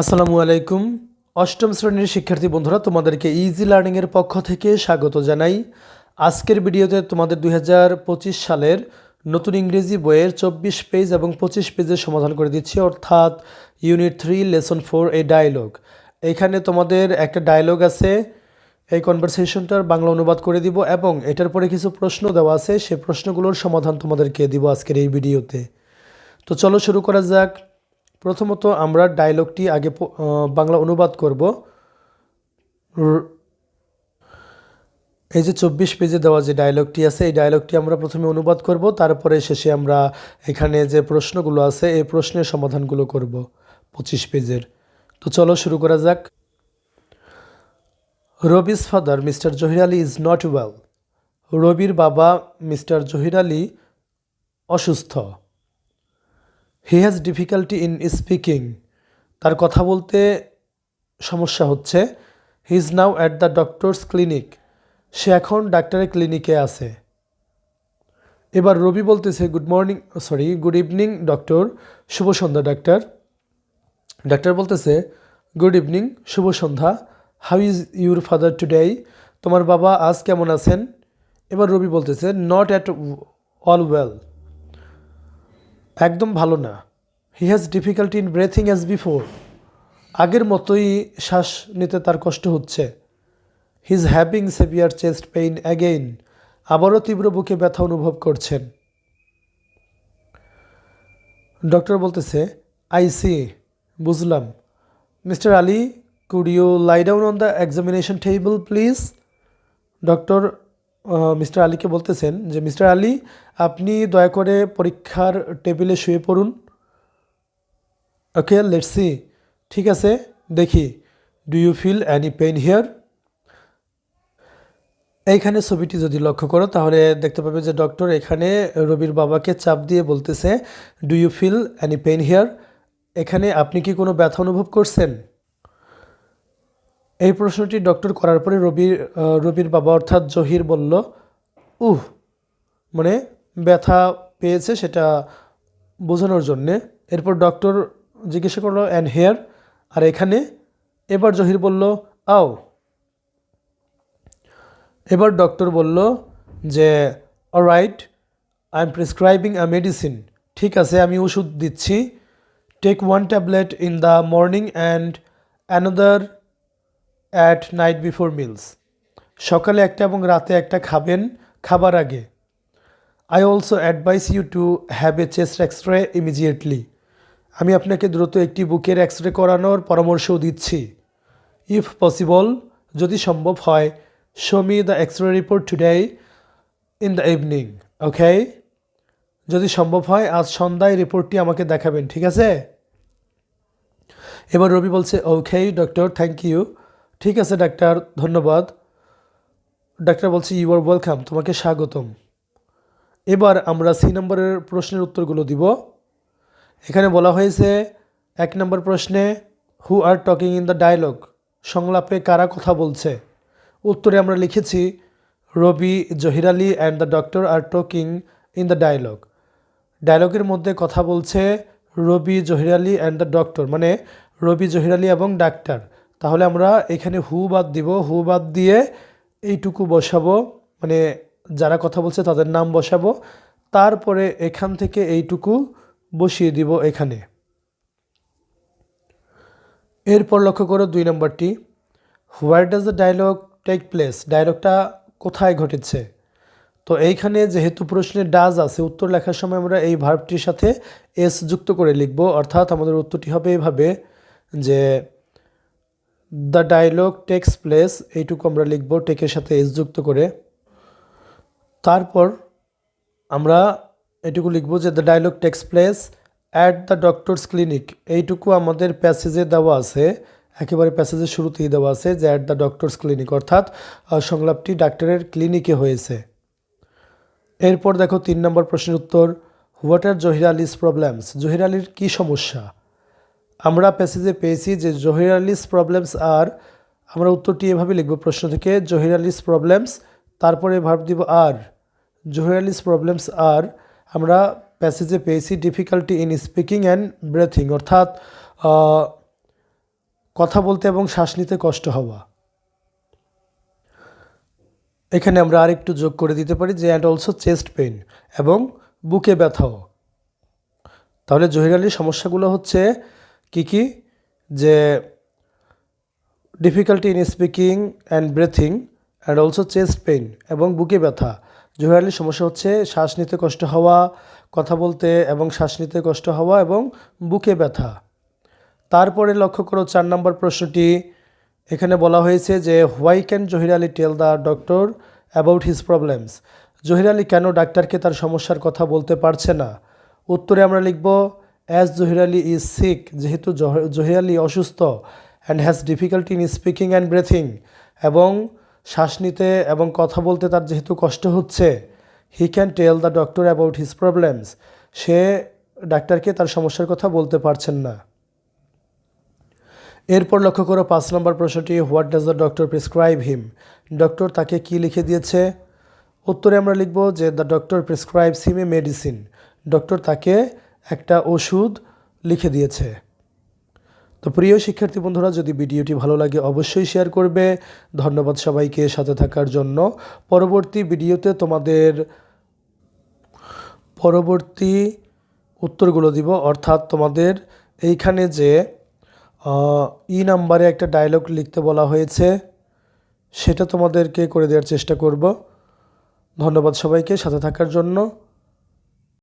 আসসালামু আলাইকুম। অষ্টম শ্রেণির শিক্ষার্থী বন্ধুরা, তোমাদেরকে ইজি লার্নিংয়ের পক্ষ থেকে স্বাগত জানাই। আজকের ভিডিওতে তোমাদের দু হাজার পঁচিশ সালের নতুন ইংরেজি বইয়ের চব্বিশ পেজ এবং পঁচিশ পেজের সমাধান করে দিচ্ছি, অর্থাৎ ইউনিট থ্রি লেসন ফোর এই ডায়লগ এখানে তোমাদের একটা ডায়লগ আছে, এই কনভারসেশনটার বাংলা অনুবাদ করে দিব এবং এটার পরে কিছু প্রশ্ন দেওয়া আছে, সে প্রশ্নগুলোর সমাধান তোমাদেরকে দিব আজকের এই ভিডিওতে। তো চলো শুরু করা যাক। প্রথমত আমরা ডায়লগটি আগে বাংলা অনুবাদ করব। এই যে চব্বিশ পেজে দেওয়া যে ডায়লগটি আছে, এই ডায়লগটি আমরা প্রথমে অনুবাদ করব, তারপরে শেষে আমরা এখানে যে প্রশ্নগুলো আছে, এই প্রশ্নের সমাধানগুলো করব পঁচিশ পেজের। তো চলো শুরু করা যাক। Rabi's father mister Zahir Ali is not well রবির বাবা মিস্টার জহির আলী অসুস্থ। He has difficulty in speaking তার কথা বলতে সমস্যা হচ্ছে। He is now at the doctor's clinic সে এখন ডাক্তারের ক্লিনিকে আছে। এবার রবি বলতেছে good morning sorry good evening doctor শুভ সন্ধ্যা, ডাক্তার। ডাক্তার বলতেছে গুড ইভিনিং শুভ সন্ধ্যা how is your father today তোমার বাবা আজ কেমন আছেন? এবার রবি বলতেছে নট অ্যাট অল ওয়েল একদম ভালো না। He has difficulty in breathing as before আগের মতোই শ্বাস নিতে তার কষ্ট হচ্ছে। He is having severe chest pain again আবারও তীব্র বুকে ব্যথা অনুভব করছেন। ডক্টর বলতেছে আই সি বুঝলাম। Mister Ali could you lie down on the examination table please doctor mister আলীকে বলতেছেন যে মিস্টার আলী, আপনি দয়া করে পরীক্ষার টেবিলে শুয়ে পড়ুন। ওকে লেটস সি ঠিক আছে, দেখি। Do you feel any pain here এইখানে ছবিটি যদি লক্ষ্য করো, তাহলে দেখতে পাবে যে ডক্টর এখানে রবির বাবাকে চাপ দিয়ে বলতেছে do you feel any pain here এখানে আপনি কি কোনো ব্যথা অনুভব করছেন? এই প্রশ্নটি ডক্টর করার পরে রবির রবির বাবা অর্থাৎ জহির বলল, উহ মানে ব্যথা পেয়েছে সেটা বোঝানোর জন্যে। এরপর ডক্টর জিজ্ঞাসা করল অ্যান্ড হেয়ার আর এখানে এবার জহির বলল, আও। এবার ডক্টর বলল যে right I am prescribing a medicine ঠিক আছে, আমি ওষুধ দিচ্ছি। Take one tablet in the morning and another at night before meals সকালে একটা এবং রাতে একটা খাবেন খাবার আগে। I also advise you to have a chest X ray immediately আমি আপনাকে দ্রুত একটি বুকের এক্স রে করানোর পরামর্শও দিচ্ছি। ইফ পসিবল যদি সম্ভব হয় show me the X ray report today in the evening okay যদি সম্ভব হয়, আজ সন্ধ্যায় রিপোর্টটি আমাকে দেখাবেন, ঠিক আছে? এবার রবি বলছে ওকে ডক্টর থ্যাংক ইউ ঠিক আছে, ডাক্তার, ধন্যবাদ। ডাক্তার বলছে ইউ আর ওয়েলকাম তোমাকে স্বাগতম। এবার আমরা সি নম্বরের প্রশ্নের উত্তরগুলো দিব। এখানে বলা হয়েছে, এক নম্বর প্রশ্নে who are talking in the dialogue সংলাপে কারা কথা বলছে? উত্তরে আমরা লিখেছি, Rabi, Zahir Ali and the doctor are talking in the dialogue ডায়লগের মধ্যে কথা বলছে, Rabi, Zahir Ali and the doctor মানে রবি, জহির আলী এবং ডাক্তার। তাহলে আমরা এখানে হু বাদ দিব। হু বাদ দিয়ে এইটুকু বসাবো। মানে যারা কথা বলছে তাদের নাম বসাবো। তারপরে এখান থেকে এইটুকু বসিয়ে দিব এখানে। এরপর লক্ষ্য করো দুই নম্বরটি। Where does the dialogue take place ডায়লগটা কোথায় ঘটেছে? তো এইখানে যেহেতু প্রশ্নে ডাজ আছে, উত্তর লেখার সময় আমরা এই ভার্বটির সাথে এস যুক্ত করে লিখব। অর্থাৎ আমাদের উত্তরটি হবে এভাবে যে দ্য ডায়লগ টেক্স প্লেস, এইটুকু আমরা লিখব টেকের সাথে এস যুক্ত করে। তারপর আমরা এটুকু লিখব যে the dialogue takes place at the doctor's clinic, এইটুকু আমাদের প্যাসেজে দেওয়া আছে, একেবারে প্যাসেজের শুরুতেই দেওয়া আছে যে অ্যাট দ্য ডক্টরস ক্লিনিক, অর্থাৎ সংলাপটি ডাক্তারের ক্লিনিকে হয়েছে। এরপর দেখো তিন নম্বর প্রশ্নের উত্তর, what are Zahir Ali's problems? Zahir আলীর কী সমস্যা? আমরা প্যাসেজে পেয়েছি যে জহির আলিস প্রবলেমস আর আমরা উত্তরটি এভাবে লিখব প্রশ্ন থেকে জহির আলিস প্রবলেমস তারপরে ভাব দিব আর জহির আলিস প্রবলেমস আর আমরা প্যাসেজে পেয়েছি difficulty in speaking and breathing অর্থাৎ কথা বলতে এবং শ্বাস নিতে কষ্ট হওয়া। এখানে আমরা আরেকটু যোগ করে দিতে পারি যে অ্যান্ড অলসো চেস্ট পেইন এবং বুকে ব্যথাও। তাহলে জহির আলীর সমস্যাগুলো হচ্ছে কি কি? যে difficulty in speaking and breathing and also chest pain এবং বুকে ব্যথা। জহির সমস্যা হচ্ছে শ্বাস নিতে কষ্ট হওয়া, কথা বলতে এবং শ্বাস নিতে কষ্ট হওয়া এবং বুকে ব্যথা। তারপরে লক্ষ্য করো চার নম্বর প্রশ্নটি। এখানে বলা হয়েছে যে why can Zahir Ali tell the doctor about his problems Zahir Ali কেন ডাক্তারকে তার সমস্যার কথা বলতে পারছে না? উত্তরে আমরা লিখব as Zahir Ali is sick যেহেতু জহ- জহির আলী অসুস্থ and has difficulty in speaking and breathing এবং শ্বাস নিতে এবং কথা বলতে তার যেহেতু কষ্ট হচ্ছে he can tell the doctor about his problems সে ডাক্তারকে তার সমস্যার কথা বলতে পারছেন না। এরপর লক্ষ্য করো পাঁচ নম্বর প্রশ্নটি what does the doctor prescribe him doctor তাকে কি লিখে দিয়েছে? উত্তরে আমরা লিখব যে the doctor prescribes him a medicine doctor তাকে একটা ওষুধ লিখে দিয়েছে। তো প্রিয় শিক্ষার্থী বন্ধুরা, যদি ভিডিওটি ভালো লাগে অবশ্যই শেয়ার করবে। ধন্যবাদ সবাইকে সাথে থাকার জন্য। পরবর্তী ভিডিওতে তোমাদের পরবর্তী উত্তরগুলো দিব। অর্থাৎ তোমাদের এইখানে যে ই নাম্বারে একটা ডায়লগ লিখতে বলা হয়েছে, সেটা তোমাদেরকে করে দেওয়ার চেষ্টা করব। ধন্যবাদ সবাইকে, সাথে থাকার জন্য।